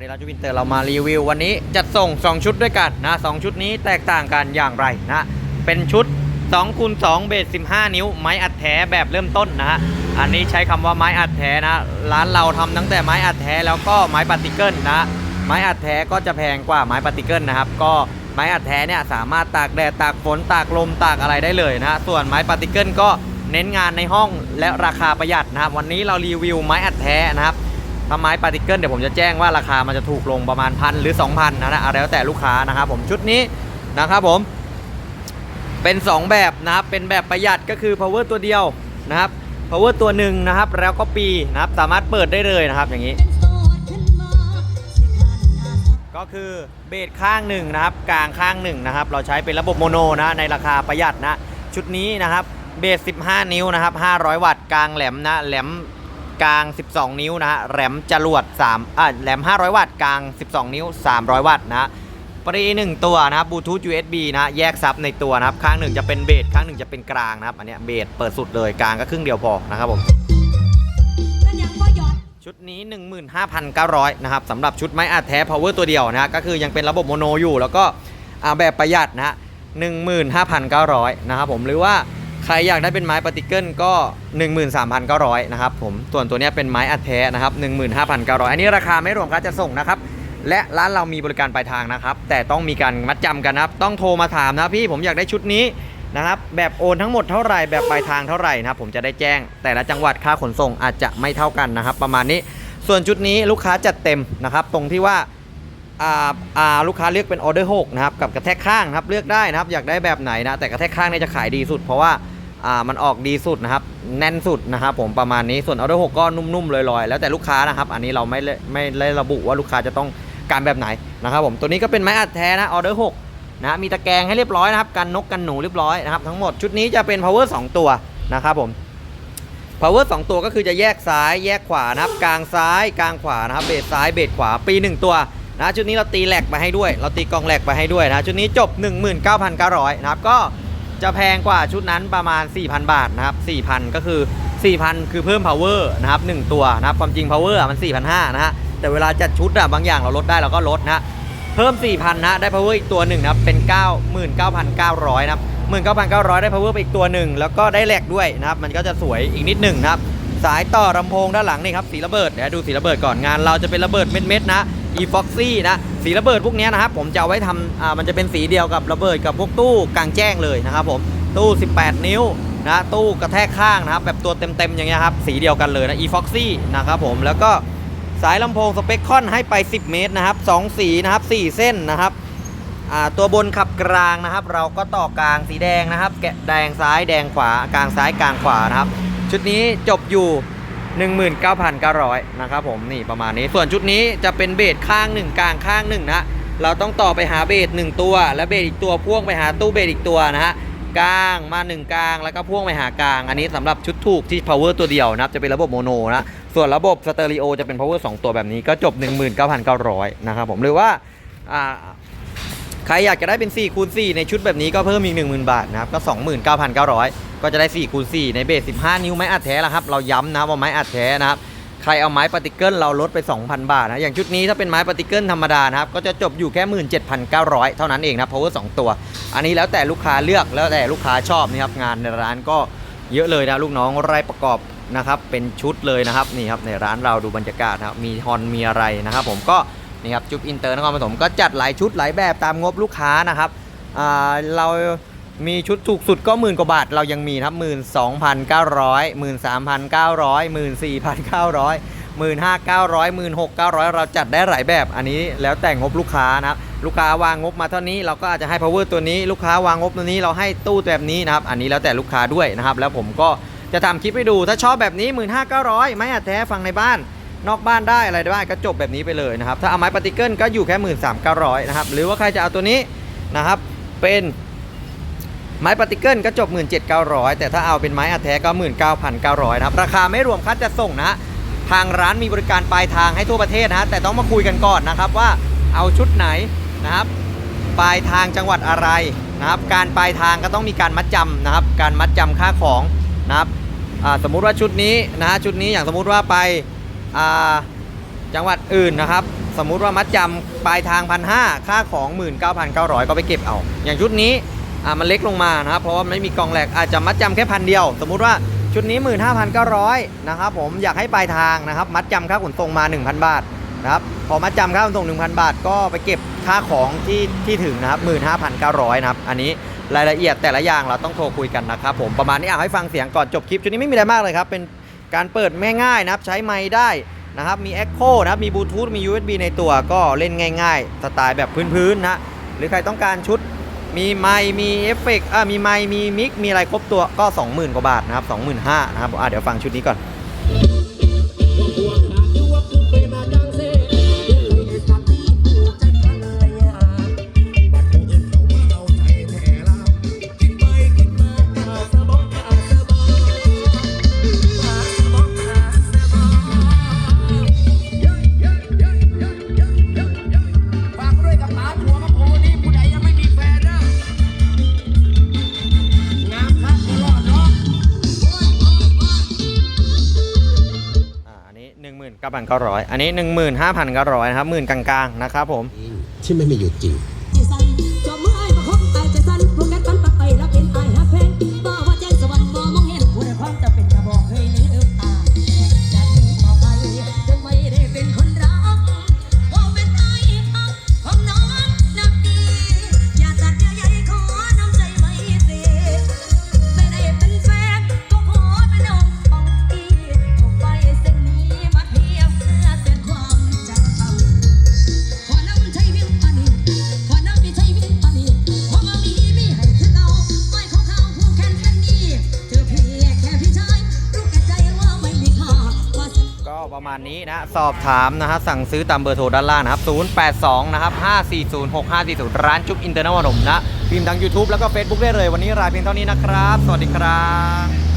วัสดีเราจูวินเตอร์เรามารีวิววันนี้จัดส่ง 2 ชุดด้วยกันนะสองชุดนี้แตกต่างกันอย่างไรนะเป็นชุด2คูณ2เบส15 นิ้ว ไม้อัดแท้แบบเริ่มต้นนะฮะอันนี้ใช้คำว่าไม้อัดแท้นะร้านเราทำตั้งแต่ไม้อัดแท้แล้วก็ไม้ปาร์ติเกิลนะไม้อัดแท้ก็จะแพงกว่าไม้ปาร์ติเกิลนะครับก็ไม้อัดแท้เนี่ยสามารถตากแดดตากฝนตากลมตากอะไรได้เลยนะส่วนไม้ปาร์ติเกิลก็เน้นงานในห้องและราคาประหยัดนะครับวันนี้เรารีวิวไม้อัดแท้นะครับ ถ้าไม้ปาร์ติเกิลเดี๋ยวผมจะแจ้งว่าราคามันจะถูกลงประมาณพันหรือ 2,000นะนะอาแล้วแต่ลูกค้านะครับผมชุดนี้นะครับผม เป็น 2 แบบนะครับเป็นแบบประหยัดก็คือ power ตัวเดียวนะครับ power ตัวหนึ่งนะครับ แล้วก็ปีนะครับสามารถเปิดได้เลยนะครับอย่างนี้ ก็คือเบสข้างหนึ่งนะครับ กลางข้างหนึ่งนะครับ เราใช้เป็นระบบโมโนนะในราคาประหยัดนะชุดนี้นะครับเบส 15 นิ้วนะครับ 500 วัตต์ กลางแหลมนะ แหลม กลาง 12 นิ้วนะฮะแหลมจรวด3อ่าแหลม500 วัตต์กลาง 12 นิ้ว 300 วัตต์นะปรีหนึ่งตัวนะครับบลูทูธ USB นะแยกซับในตัวนะครับ ข้างหนึ่งจะเป็นเบสข้างหนึ่งจะเป็นกลางนะครับ อันเนี้ยเบสเปิดสุดเลยกลางก็ครึ่งเดียวพอนะครับผมชุดนี้ 15,900 นะครับสำหรับชุดไม้อัดแท้ power ตัวเดียวนะฮะก็คือยังเป็นระบบโมโนอยู่ แล้วก็อ่าแบบประหยัดนะฮะ15,900 นะครับผมหรือว่า ใครอยากได้เป็นไม้ปาร์ติเกิลก็ 13,900นะครับผมส่วนตัวนี้เป็นไม้อัดแท้นะครับ15,900 อันนี้ราคาไม่รวมค่าจะส่งนะครับและร้านเรามีบริการปลายทางนะครับ แต่ต้องมีการมัดจำกันนะครับ ต้องโทรมาถามนะพี่ผมอยากได้ชุดนี้นะครับ แบบโอนทั้งหมดเท่าไหร่แบบปลายทางเท่าไหร่นะครับผมจะได้แจ้ง แต่ละจังหวัดค่าขนส่งอาจจะไม่เท่ากันนะครับ ประมาณนี้ส่วนชุดนี้ลูกค้าจัดเต็มนะครับ ตรงที่ว่าอ่าอาลูกค้าเลือกเป็นออเดอร์6นะครับกับกระแทกข้างครับเลือกได้นะครับ อยากได้แบบไหนนะแต่กระแทกข้างเนี่ยจะขายดีสุดเพราะว่า อ่ามันออกดีสุดนะครับ แน่นสุดนะครับผมประมาณนี้ส่วนออเดอร์6ก็นุ่มๆลอยๆ แล้วแต่ลูกค้านะครับ อันนี้เราไม่ไม่ได้ระบุว่าลูกค้าจะต้องการแบบไหนนะครับผมตัวนี้ก็เป็นไม้อัดแท้นะออเดอร์6นะมีตะแกรงให้เรียบร้อยนะครับกันนกกันหนูเรียบร้อยนะครับทั้งหมดชุดนี้จะเป็น power 2 ตัวนะครับผม power 2 ตัวก็คือจะแยกซ้ายแยกขวานะครับกลางซ้ายกลางขวานะครับเบสซ้ายเบสขวาปี 1 ตัวนะชุดนี้เราตีแหลกไปให้ด้วย เราตีกองแหลกไปให้ด้วยนะชุดนี้จบ 19,900นะครับก็ จะแพงกว่าชุดนั้นประมาณ 4,000 บาทนะครับ 4,000 ก็คือ 4,000 คือเพิ่ม power นะครับ1ตัวนะครับ ความจริง power มัน 4,500 นะฮะ แต่เวลาจัดชุดอะบางอย่างเราลดได้เราก็ลดนะ เพิ่ม 4,000 นะ ได้ power อีกตัวหนึ่งนะครับ เป็น 99,900 นะครับ 19,900 ได้ power ไปอีกตัวหนึ่ง แล้วก็ได้แหลกด้วยนะครับ มันก็จะสวยอีกนิดหนึ่งนะครับ สายต่อลำโพงด้านหลังนี่ครับ สีระเบิด เดี๋ยวดูสีระเบิดก่อน งานเราจะเป็นระเบิดเม็ดๆนะ e foxy นะ สีระเบิดพวกนี้นะครับผมจะเอาไว้ทำอ่ามันจะเป็นสีเดียวกับระเบิดกับพวกตู้กลางแจ้งเลยนะครับผมตู้ 18 นิ้วนะตู้กระแทกข้างนะครับแบบตัวเต็มๆอย่างเงี้ยครับสีเดียวกันเลยนะ e foxy นะครับผมแล้วก็สายลำโพงสเปคคอนให้ไป 10 เมตรนะครับ2สีนะครับ 4 เส้นนะครับอ่าตัวบนขับกลางนะครับ เราก็ต่อกลางสีแดงนะครับ แกะแดงซ้ายแดงขวากลางซ้ายกลางขวานะครับ ชุดนี้จบอยู่ 19,900นะครับผมนี่ประมาณนี้ ส่วนชุดนี้จะเป็นเบสข้าง 1 กลางข้าง1นะเราต้องต่อไปหาเบส1ตัว และเบสอีกตัวพ่วงไปหาตู้เบสอีกตัวนะฮะกลางมา 1 กลางแล้วก็พ่วงไปหากลาง อันนี้สำหรับชุดถูกที่ power ตัวเดียวนะครับจะเป็นระบบโมโนนะส่วนระบบสเตอริโอจะเป็น power 2 ตัวแบบนี้ก็จบ 19,900นะครับผมหรือว่าอ่า ครอยากจะได้เป็น4คูณ4ในชุดแบบนี้ก็เพิ่มอีก 10,000 บาทนะครับก็ 29,900 ก็จะได้4คูณ4ในเบส 15 นิ้วไม้อัดแท้ล้วครับเราย้ำนะว่าไม้อัดแท้นะครับใครเอาไม้ปาร์ติเกิลเราลดไป 2,000 บาทนะอย่างชุดนี้ถ้าเป็นไม้ปาร์ติเกิลธรรมดานะครับก็จะจบอยู่แค่ 17,900 เท่านั้นเองนะ power 2 ตัว อันนี้แล้วแต่ลูกค้าเลือกแล้วแต่ลูกค้าชอบนะครับงานในร้านก็เยอะเลยนะลูกน้องไร่ประกอบนะครับเป็นชุดเลยนะครับนี่ครับในร้านเราดูบรรยากาศนะครับมีฮอนมีอะไรนะครับผมก็ นี่ครับจุ๊บอินเตอร์นครปฐมก็จัดหลายชุดหลายแบบตามงบลูกค้านะครับเรามีชุดถูกสุดก็หมื่นกว่าบาท เรายังมีครับหมื่นสองพันเก้าร้อยหมื่นสามพันเก้าร้อยหมื่นสี่พันเก้าร้อยหมื่นห้าเก้าร้อยหมื่นหกเก้าร้อยเราจัดได้หลายแบบ อันนี้แล้วแต่งบลูกค้านะครับลูกค้าวางงบมาเท่านี้เราก็อาจจะให้ power ตัวนี้ลูกค้าวางงบตัวนี้เราให้ตู้แบบนี้นะครับ อันนี้แล้วแต่ลูกค้าด้วยนะครับ แล้วผมก็จะทำคลิปให้ดูถ้าชอบแบบนี้1 5 9 0 0ไม่อัดแท้ฟังในบ้าน นอกบ้านได้อะไรได้ก็จบแบบนี้ไปเลยนะครับ ถ้าเอาไม้ปาร์ติเกิลก็อยู่แค่ 1 3 9 0 0นะครับ หรือว่าใครจะเอาตัวนี้นะครับ เป็นไม้ปาร์ติเกิลก็จบ 17,900 แต่ถ้าเอาเป็นไม้อัดแท้ก็ 19,900นะครับ ราคาไม่รวมค่าจัดส่งนะ ทางร้านมีบริการปลายทางให้ทั่วประเทศนะแต่ต้องมาคุยกันก่อนนะครับว่าเอาชุดไหนนะครับ ปลายทางจังหวัดอะไรนะครับ การปลายทางก็ต้องมีการมัดจำนะครับ การมัดจำค่าของนะครับสมมุติว่าชุดนี้นะชุดนี้อย่างสมมุติว่าไป จังหวัดอื่นนะครับ สมมุติว่ามัดจำปลายทางพันห้าค่าของ 19,900 ก็ไปเก็บเอา อย่างชุดนี้มันเล็กลงมานะครับ เพราะว่าไม่มีกองแหลกอาจจะมัดจำแค่พันเดียว สมมุติว่าชุดนี้ 15,900นะครับผมอยากให้ปลายทางนะครับ มัดจำค่าขนส่งมา 1,000 บาทนะครับพอมัดจำค่าขนส่ง 1,000 บาท ก็ไปเก็บค่าของที่ที่ถึงนะครับ15,900นะครับอันนี้รายละเอียดแต่ละอย่างเราต้องโทรคุยกันนะครับผมประมาณนี้อะให้ฟังเสียงก่อนจบคลิปชุดนี้ไม่มีอะไรมากเลยครับเป็น การเปิดง่ายๆนะครับ ใช้ไม้ได้นะครับ มี Echo นะครับ มีบลูทูธมี USB ในตัวก็เล่นง่าย ๆ สไตล์แบบพื้นๆนะ หรือใครต้องการชุดมีไม้มีเอฟเฟกต์อ่ามีไม้มีมิกมีอะไรครบตัวก็ 20,000 กว่าบาทนะครับ 25,000นะครับอ่าเดี๋ยวฟังชุดนี้ก่อน 19,900 อันนี้ 15,900นะครับหมื่นกลางๆนะครับผม ที่ไม่มีอยู่จริง ใจสั่นจอมมือไอ้ประคบไอ้ใจสั่นพวกนั้นปันปักไปแล้วเป็นไอ้ฮักานนี้นะสอบถามนะฮะสั่งซื้อตามเบอร์โทรด้านล่างนะครับ 082 นะครับ 540 6540 ร้านจุ๊บอินเตอร์เนลขนมนะพิมพ์ทาง YouTube แล้วก็ Facebook ได้เลยวันนี้รายเพียงเท่านี้นะครับ สวัสดีครับ